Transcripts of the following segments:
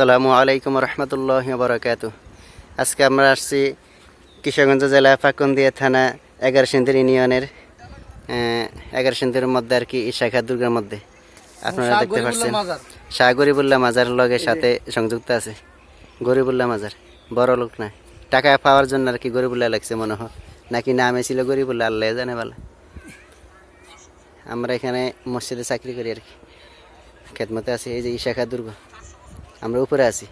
আসসালামু আলাইকুম রহমতুল্লাহ বরকাত আজকে আমরা আসছি কিশোরগঞ্জ জেলা ফাকুন্দিয়া থানা এগারো সিন্দির ইউনিয়নের এগারো সিন্দির মধ্যে আর কি শাখা দুর্গার মধ্যে। আপনারা দেখতে পাচ্ছেন। শাহ গরিবুল্লাহ মাজার লগের সাথে সংযুক্ত আছে। গরিবুল্লাহ মাজার। বড় লোক না। টাকা পাওয়ার জন্য আর কি গরিবুল্লাহ লাগছে মনে হয়। নাকি নামে ছিল গরিবুল্লাহ আল্লাহ জানে ভালো। আমরা এখানে মসজিদে চাকরি করি আর কি। খেদমতে আছি এই যে ইশাখা দুর্গ। আমরা উপরে আছি।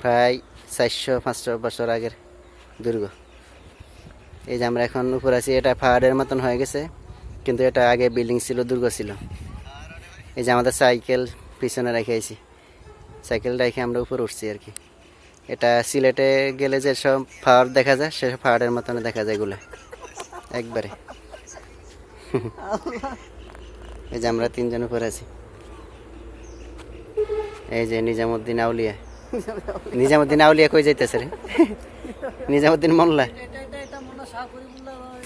প্রায় চারশো পাঁচশো বছর আগের দুর্গ। এই যে আমরা এখন উপরে আছি এটা পাহাড়ের মতন হয়ে গেছে কিন্তু এটা আগে বিল্ডিং ছিল দুর্গ ছিল। এই যে আমাদের সাইকেল পিছনে রেখে আছি সাইকেল রেখে আমরা উপরে উঠছি আর কি। এটা সিলেটে গেলে যে সব পাহাড় দেখা যায় সেসব পাহাড়ের মতন দেখা যায় এগুলো। একবারে। এই যে আমরা তিনজন উপরে আছি। এই যে নিজামুদ্দিন আউলিয়া। নিজামুদ্দিন আউলিয়া কই যাইতেছে রে? নিজামুদ্দিন মোল্লা। এটা এটা এটা হয়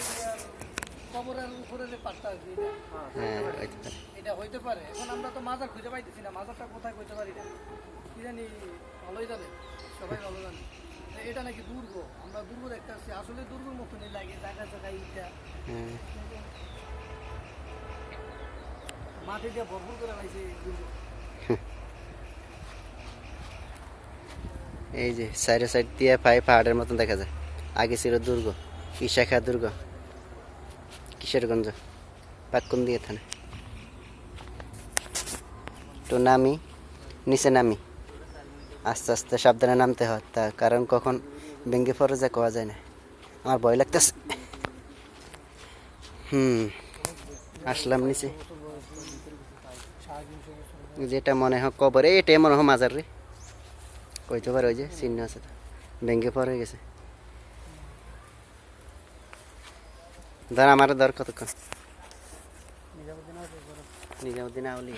এটা। হইতে পারে। এখন আমরা তো মাজার খুঁজে পাইতেছি না। মাজারটা কোথায় কইতে পারি না। কি জানি ভালোই জানে। সবাই ভালো জানে। এটা নাকি দুর্গ। আমরা দুর্গ দেখতে আসছি। আসলে দুর্গর মতনই লাগে জায়গা জায়গায় ইটা। হ্যাঁ। মাটি দিয়ে ভরপুর করে লাইছে দুর্গ। এই যে, সাইডে সাইড দিয়ে পায়ে পাহাড়ের মতন দেখা যায়। আগে ছিল দুর্গ ইশাখা দুর্গ। কিশোরগঞ্জ পাক্কুন দিয়ে থানা। তো নামি, নিচে নামি। আস্তে আস্তে সাবধানে নামতে হয় তা কারণ কখন ভেঙ্গে পড়ে যা কোয়া যায় না। আমার ভয় লাগতেছে। হুম, আসলাম নিচে। যেটা মনে হয় কবর, এটাই মনে হয় মাজার রে। কইতে পারে ওই যে চিহ্ন আছে তো। ভেঙ্গে হয়ে গেছে। ধর আমার ধর কতক্ষণ। নিজামুদ্দিন আউলি